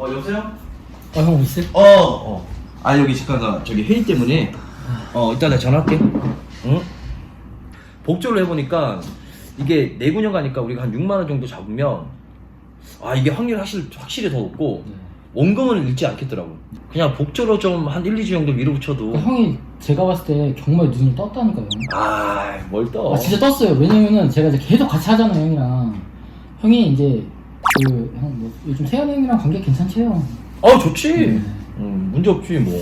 어 여보세요? 어, 형 있어? 어, 어. 아 여기 잠깐 나 저기 회의 때문에 어 이따 내가 전화할게. 응? 복조를 해보니까 이게 내구년 가니까 우리가 한 6만 원 정도 잡으면 아 이게 확률이 확실히 확실히 더 높고 네. 원금을 잃지 않겠더라고. 그냥 복조로 좀 한 1, 2주 정도 밀어붙여도 형이 제가 봤을 때 정말 눈이 떴다니까요. 아뭘 떠? 아 진짜 떴어요. 왜냐면은 제가 이제 계속 같이 하잖아요 형이랑. 형이 이제 그 형 뭐 요즘 세현 형이랑 관계 괜찮대요. 어 좋지. 네. 음 문제 없지 뭐.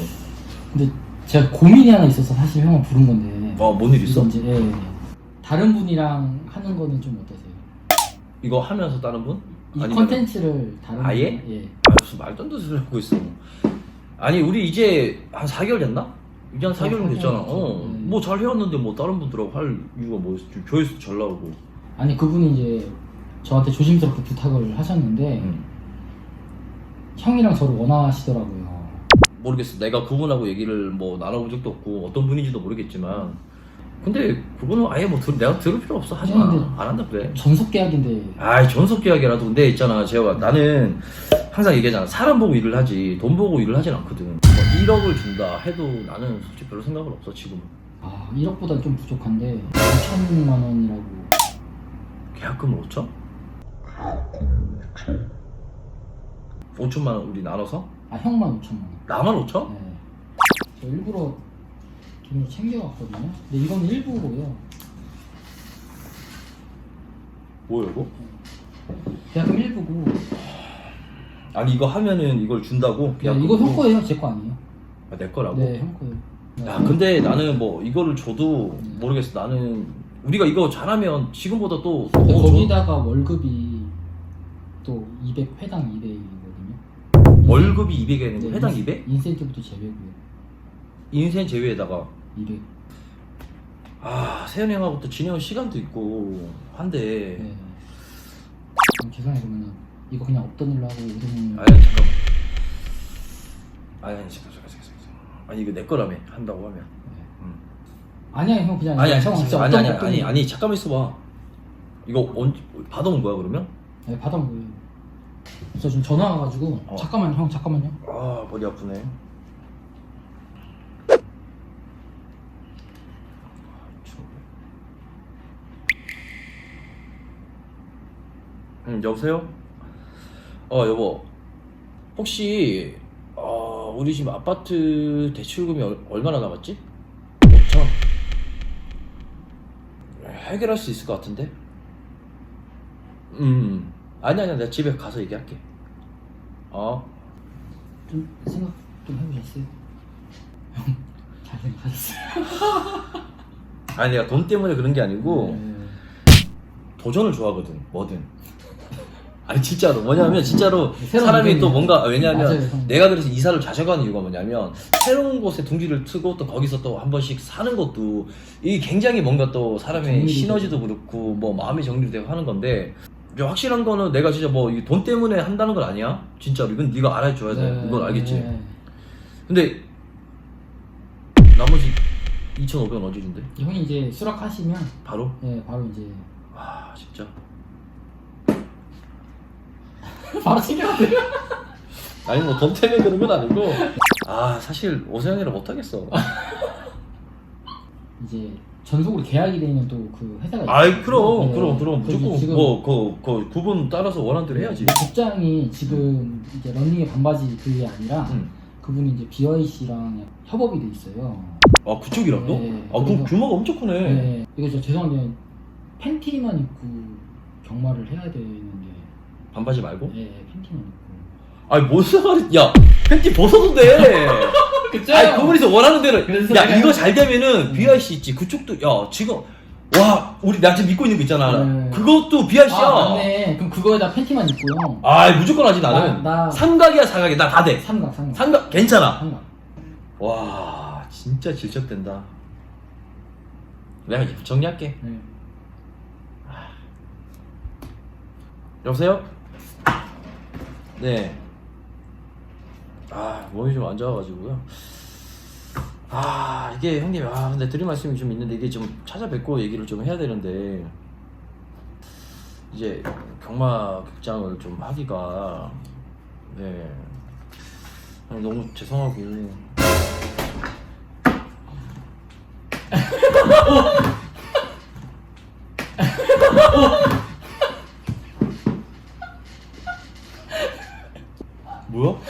근데 제가 고민이 하나 있어서 사실 형을 부른 건데. 어뭔 일 있어? 이제 예, 예. 다른 분이랑 하는 거는 좀 어떠세요? 이거 하면서 다른 분? 이 아니면은- 컨텐츠를 다른 아예? 분, 예. 아 무슨 말도 안 되는 소리 하고 있어. 아니 우리 이제 한 4개월 됐나? 이제 한 4개월 어, 됐잖아. 어. 네. 뭐 잘 해왔는데 뭐 다른 분들하고 할 이유가 뭐 있어? 조회수 잘 나오고. 아니 그분이 이제 저한테 조심스럽게 부탁을 하셨는데 음. 형이랑 저를 원하시더라고요. 모르겠어. 내가 그분하고 얘기를 뭐 나눠본 적도 없고 어떤 분인지도 모르겠지만. 근데 그분은 아예 뭐 들, 내가 들을 필요 없어. 하지 마. 아니, 근데- 안 한다 그래. 전속 계약인데 아이 전속 계약이라도 근데 있잖아 제가 나는 항상 얘기하잖아 사람 보고 일을 하지 돈 보고 일을 하진 않거든 뭐 1억을 준다 해도 나는 솔직히 별로 생각은 없어 지금 아 1억보다 좀 부족한데 5천만 원이라고 계약금을 5천? 5천만 원 우리 나눠서? 아 형만 5천만 원. 나만 5천? 네. 저 일부러 돈을 챙겨왔거든요. 근데 이건 일부고요. 뭐야 이거? 계약금 일부고. 아니 이거 하면은 이걸 준다고? 야, 이거 형 거예요, 제 거 아니에요. 아, 내 거라고? 네, 형 거예요. 네. 야 근데 나는 뭐 이거를 줘도 네. 모르겠어 나는 우리가 이거 잘하면 지금보다 또더 근데 줘. 거기다가 월급이 또 200 회당 200이거든요. 월급이 200에는 회당 200? 인센티브도 제외고요. 인생 제외에다가 200. 아 세현이 형하고 또 지내는 시간도 있고 한데 네. 그럼 죄송해요 그러면은 이거 그냥 없던 일로 하고 우승을 아니 잠깐만 아니 아니 잠깐 잠깐 잠깐 잠깐 아니 이거 내 거라며 한다고 하면 음. 아니야 형 그냥 아니 아니 형 진짜 아니 없던 아니 없던 아니 일. 아니 잠깐만 있어봐 이거 언제 받아온 거야 그러면? 네, 받아온 거예요. 저 지금 전화 와가지고 어. 잠깐만 형 잠깐만요. 아 머리 아프네 음 여보세요? 어 여보 혹시 어, 우리 집 아파트 대출금이 얼, 얼마나 남았지? 5천 해결할 수 있을 것 같은데? 음 아니 아니야 내가 집에 가서 얘기할게 어 좀 생각 좀 해보셨어요? 형 잘 생각하셨어요? 아니 내가 돈 때문에 그런 게 아니고 네. 도전을 좋아하거든 뭐든 아니 진짜로 뭐냐면 진짜로 새로운 사람이 또. 뭔가 왜냐면 맞아요, 형. 내가 그래서 이사를 자주 가는 이유가 뭐냐면 새로운 곳에 둥지를 트고 또 거기서 또 한 번씩 사는 것도 이게 굉장히 뭔가 또 사람의 시너지도 그렇고 뭐 마음이 정리되고 하는 건데 확실한 거는 내가 진짜 뭐 돈 때문에 한다는 건 아니야 진짜로 이건 네가 알아줘야 돼 네, 이건 알겠지 네. 근데 나머지 2,500원 언제 준대? 형이 이제 수락하시면 바로? 네 바로 이제 아 진짜 바로 챙겨가세요. 아니 뭐돈 때문에 그런 건 아니고 아 사실 오세영이라 못하겠어 이제 전속으로 계약이 되는 또 그 회사가 있어요. 아이 그럼 네. 그럼 그럼 무조건 지금 뭐그 그 구분 따라서 원하는 대로 해야지 근데 국장이 지금 이제 런닝의 반바지 그게 아니라 응. 그분이 이제 BYC랑 협업이 돼 있어요. 아 그쪽이랑 또? 네, 아 그럼 그래서- 규모가 엄청 크네 네. 이거 저 죄송한데 팬티만 입고 경마를 해야 되는데 반바지 말고? 네, 팬티만 입고. 아니 뭔 상관이 야 팬티 벗어도 돼 그쵸? 아니 그분이서 원하는 대로 그래서 야 내가- 이거 잘 되면은 음. BIC 있지 그쪽도 야 지금 와 우리 나 지금 믿고 있는 거 있잖아 네. 그것도 BIC야 아 맞네. 그럼 그거에다 팬티만 입고요. 아 무조건 하지 나는 나- 나- 삼각이야 사각이 나 다 돼 삼각 삼각. 삼각 괜찮아 삼각. 와 진짜 질척된다 내가 이제 정리할게 네. 여보세요? 네. 아, 몸이 좀 안 좋아가지고요. 아, 이게 형님, 아, 근데 드릴 말씀이 좀 있는데 이게 좀 찾아뵙고 얘기를 좀 해야 되는데 이제 경마 극장을 좀 하기가 네 너무 죄송하고. 뭐야?